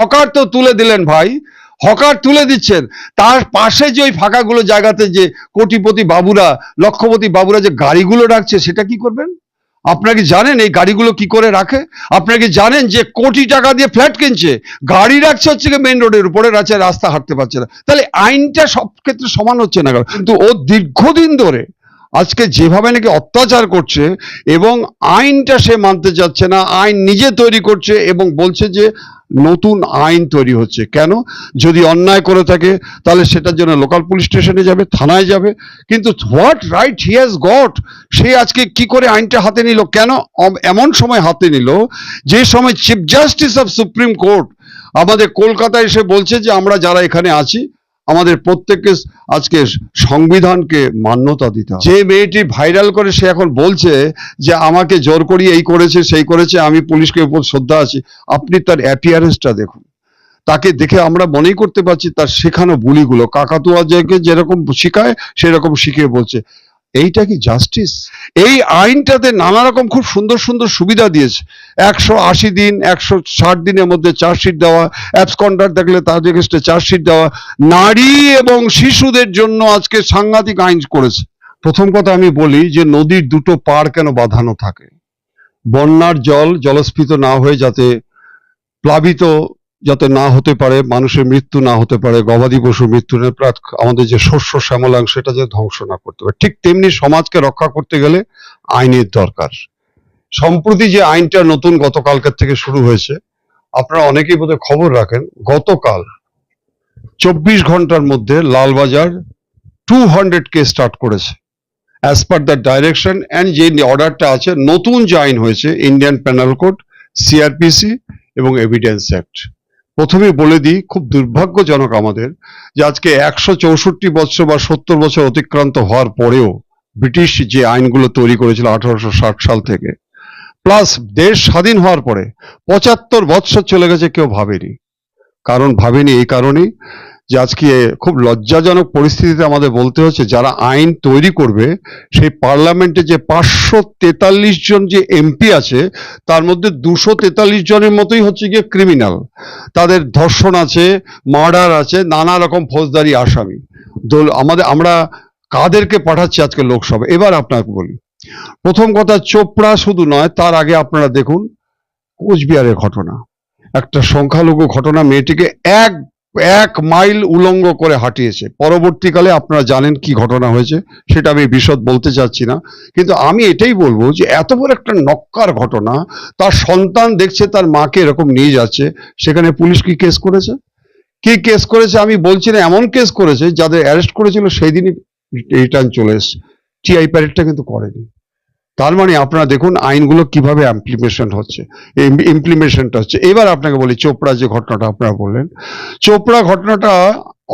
Hawker তো তুলে দিলেন ভাই, হকার তুলে দিচ্ছেন। তার পাশে যে ওই ফাঁকাগুলো জায়গাতে যে কোটিপতি বাবুরা, লক্ষপতি বাবুরা যে গাড়িগুলো রাখছে, সেটা কি করবেন? আপনারা কি জানেন এই গাড়িগুলো কি করে রাখে? আপনারা কি জানেন যে কোটি টাকা দিয়ে ফ্ল্যাট কিনছে? গাড়ি রাখছে হচ্ছে কি মেন রোডের উপরে রাখছে রাস্তা হাঁটতে পারছে না। তাহলে আইনটা সব ক্ষেত্রে সমান হচ্ছে না কেন? কিন্তু ও দীর্ঘদিন ধরে আজকে যেভাবে নাকি অত্যাচার করছে এবং আইনটা সে মানতে চাচ্ছে না, আইন নিজে তৈরি করছে এবং বলছে যে নতুন আইন তৈরি হচ্ছে। কেন? যদি অন্যায় করে থাকে, তাহলে সেটার জন্য লোকাল পুলিশ স্টেশনে যাবে, থানায় যাবে। কিন্তু what right he has got সে আজকে কি করে আইনটা হাতে নিল? কেন? এমন সময় হাতে নিল, যে সময় chief justice of supreme court আমাদের কলকাতায় এসে বলছে যে আমরা যারা এখানে আছি আমাদের প্রত্যেককে আজকে সংবিধানকে মান্যতা দিতে যে মেয়েটি ভাইরাল করে সে এখন বলছে যে আমাকে জোর করি এই করেছে, সেই করেছে, আমি পুলিশকে উপর শ্রদ্ধা আছি। আপনি তার অ্যাপিয়ারেন্সটা দেখুন। তাকে দেখে আমরা মনেই করতে পারছি তার শেখানো বুলিগুলো কাকাতুয়া যেরকম শিখায়, সেরকম শিখিয়ে বলছে। এইটা কি জাস্টিস এই আইনটাতে নানা রকম খুব সুন্দর সুন্দর সুবিধা দিয়েছে। একশো আশি দিন, একশো ষাট দিনের মধ্যে চার্জশিট দেওয়া অ্যাবসকন্ডার দেখলে তার এগেস্টে চার্জশিট দেওয়া। নারী এবং শিশুদের জন্য আজকে সাংঘাতিক আইন করেছে। প্রথম কথা আমি বলি যে নদীর দুটো পাড় কেন বাঁধানো থাকে? বন্যার জল জলস্ফীত না হয়ে যাতে প্লাবিত যাতে না হতে পারে, মানুষের মৃত্যু না হতে পারে, গবাদি পশুর মৃত্যু আমাদের যে শস্য শ্যামলাং সেটা যে ধ্বংস না করতে পারে। ঠিক তেমনি সমাজকে রক্ষা করতে গেলে আইনের দরকার। সম্প্রতি যে আইনটা নতুন গতকালকার থেকে শুরু হয়েছে, আপনারা অনেকেই বোধহয় খবর রাখেন, গতকাল চব্বিশ ঘণ্টার মধ্যে লালবাজার টু হান্ড্রেড কে স্টার্ট করেছে। As per the direction and যে অর্ডারটা আছে, নতুন যে আইন হয়েছে ইন্ডিয়ান প্যানাল কোড সিআরপিসি এবং এভিডেন্স অ্যাক্ট প্রথমে বলে দিই, খুব দুর্ভাগ্যজনক আমাদের যে আজকে একশো চৌষট্টি বছর বা সত্তর বছর অতিক্রান্ত হওয়ার পরেও ব্রিটিশ যে আইনগুলো তৈরি করেছিল আঠারোশো ষাট সাল থেকে, প্লাস দেশ স্বাধীন হওয়ার পরে পঁচাত্তর বৎসর চলে গেছে কেউ ভাবেনি। কারণ ভাবেনি এই কারণেই যে আজকে খুব লজ্জাজনক পরিস্থিতিতে আমাদের বলতে হচ্ছে, যারা আইন তৈরি করবে, সেই পার্লামেন্টে যে পাঁচশো তেতাল্লিশ জন যে এমপি আছে, তার মধ্যে দুশো তেতাল্লিশ জনের মতোই হচ্ছে গিয়ে ক্রিমিনাল। তাদের ধর্ষণ আছে, মার্ডার আছে, নানা রকম ফৌজদারি, আসামি। দোল আমাদের আমরা কাদেরকে পাঠাচ্ছি আজকে লোকসভা? এবার আপনাকে বলি। প্রথম কথা, চোপড়া শুধু নয়, তার আগে আপনারা দেখুন, কোচবিহারের ঘটনা। একটা সংখ্যালঘু ঘটনা, মেয়েটিকে এক এক মাইল উলঙ্গ করে হাঁটিয়েছে। পরবর্তীকালে আপনারা জানেন কি ঘটনা হয়েছে, সেটা আমি বিশদ বলতে চাচ্ছি না। কিন্তু আমি এটাই বলব যে, এত বড় একটা নক্কার ঘটনা, তার সন্তান দেখছে তার মাকে এরকম নিয়ে যাচ্ছে, সেখানে পুলিশ কি কেস করেছে? কি কেস করেছে আমি বলছি না, এমন কেস করেছে যাদের অ্যারেস্ট করেছিল সেই দিনই রিটার্ন চলে এসছে। টিআই প্যারেডটা কিন্তু করেনি। তার মানে আপনারা দেখুন আইনগুলো কীভাবে ইমপ্লিমেশন হচ্ছে। ইমপ্লিমেশনটা হচ্ছে। এবার আপনাকে বলি চোপড়া যে ঘটনাটা আপনারা বললেন। চোপড়া ঘটনাটা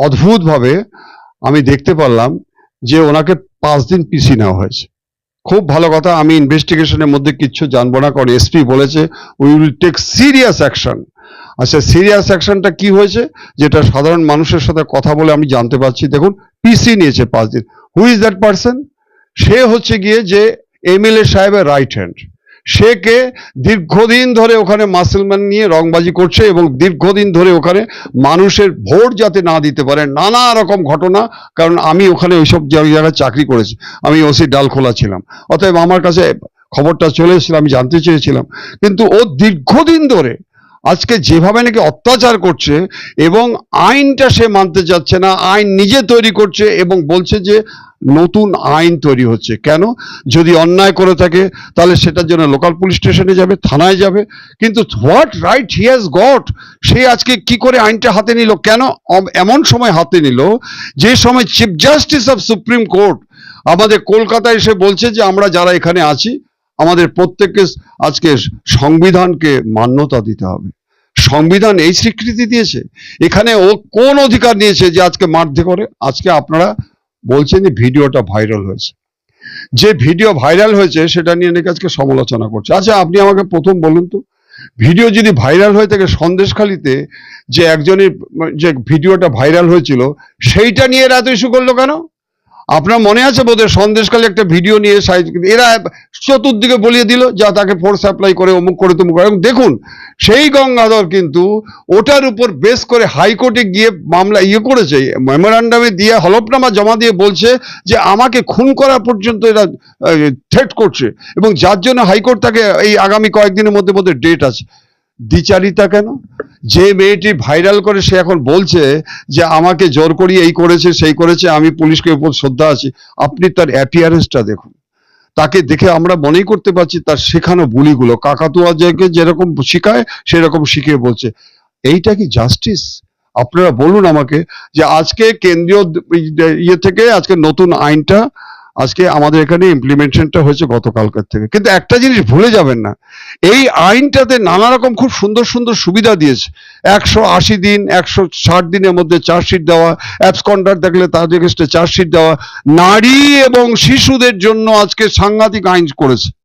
অদ্ভুতভাবে আমি দেখতে পারলাম যে ওনাকে পাঁচ দিন পিসি নেওয়া হয়েছে। খুব ভালো কথা, আমি ইনভেস্টিগেশনের মধ্যে কিচ্ছু জানব না, কারণ এসপি বলেছে we will take serious action আচ্ছা সিরিয়াস অ্যাকশনটা কি হয়েছে? যেটা সাধারণ মানুষের সাথে কথা বলে আমি জানতে পারছি। দেখুন পিসি নিয়েছে পাঁচ দিন। হু ইজ দ্যাট পার্সন সে হচ্ছে গিয়ে যে এমএলএ সাহেবের রাইট হ্যান্ড সে কে দীর্ঘদিন ধরে ওখানে মাসলম্যান নিয়ে রংবাজি করছে এবং দীর্ঘদিন ধরে ওখানে মানুষের ভোট যাতে না দিতে পারে, নানা রকম ঘটনা, কারণ আমি ওখানে ওইসব জায়গায় চাকরি করেছি। আমি ওসি ডাল খোলা ছিলাম। অতএব আমার কাছে খবরটা চলে এসেছিল, আমি জানতে চেয়েছিলাম। কিন্তু ও দীর্ঘদিন ধরে আজকে যেভাবে নাকি অত্যাচার করছে এবং আইনটা সে মানতে চাচ্ছে না, আইন নিজে তৈরি করছে এবং বলছে যে নতুন আইন তৈরি হচ্ছে। কেন? যদি অন্যায় করে থাকে, তাহলে সেটার জন্য লোকাল পুলিশ স্টেশনে যাবে, থানায় যাবে। কিন্তু what right he has got সে আজকে কি করে আইনটা হাতে নিল? কেন? এমন সময় হাতে নিল, যে সময় chief justice of supreme court আমাদের কলকাতায় এসে বলছে যে, আমরা যারা এখানে আছি, আমাদের প্রত্যেককে আজকে সংবিধানকে মান্যতা দিতে হবে। সংবিধান এই স্বীকৃতি দিয়েছে। এখানে ও কোন অধিকার নিয়েছে যে আজকে মারধে করে? আজকে আপনারা বলছেন যে ভিডিওটা ভাইরাল হয়েছে। যে ভিডিও ভাইরাল হয়েছে, সেটা নিয়ে নাকি আজকে সমালোচনা করছে। আচ্ছা আপনি আমাকে প্রথম বলুন তো, ভিডিও যদি ভাইরাল হয়ে থাকে সন্দেশখালিতে যে একজনের, যে ভিডিওটা ভাইরাল হয়েছিল, সেইটা নিয়ে এরা এত ইস্যু করল কেন? আপনার মনে আছে বোধহয় সন্দেশকালে একটা ভিডিও নিয়ে সাইজ এরা চতুর্দিকে বলিয়ে দিল, যা তাকে ফোর্স অ্যাপ্লাই করে, অমুক করে তুমুক করে। এবং দেখুন, সেই গঙ্গাধর কিন্তু ওটার উপর বেস করে হাইকোর্টে গিয়ে মামলা ইয়ে করেছে মেমোরান্ডামে দিয়ে হলফনামা জমা দিয়ে বলছে যে আমাকে খুন করা পর্যন্ত এরা থ্রেট করছে। এবং যার জন্য হাইকোর্ট তাকে এই আগামী কয়েকদিনের মধ্যে মধ্যে ডেট আছে। দ্বিচারিতা কেন? যে মেয়েটি ভাইরাল করে, সে এখন বলছে যে আমাকে জোর করি এই করেছে, সেই করেছে, আমি পুলিশকে উপর শ্রদ্ধা আছি। আপনি তার অ্যাপিয়ারেন্সটা দেখুন। তাকে দেখে আমরা মনেই করতে পারছি তার শেখানো বুলিগুলো কাকাতুয়া জায়গায় যেরকম শিখায়, সেরকম শিখিয়ে বলছে। এইটা কি জাস্টিস আপনারা বলুন আমাকে যে আজকে কেন্দ্রীয় ইয়ে থেকে, আজকে নতুন আইনটা আজকে আমাদের এখানে ইমপ্লিমেন্টেশনটা হয়েছে গতকালকার থেকে। কিন্তু একটা জিনিস ভুলে যাবেন না, এই আইনটাতে নানা রকম খুব সুন্দর সুন্দর সুবিধা দিয়েছে। একশো আশি দিন, একশো ষাট দিনের মধ্যে চার্জশিট দেওয়া অ্যাবসকন্ডার দেখলে তাদের এগেস্টে চার্জশিট দেওয়া। নারী এবং শিশুদের জন্য আজকে সাংঘাতিক আইন করেছে।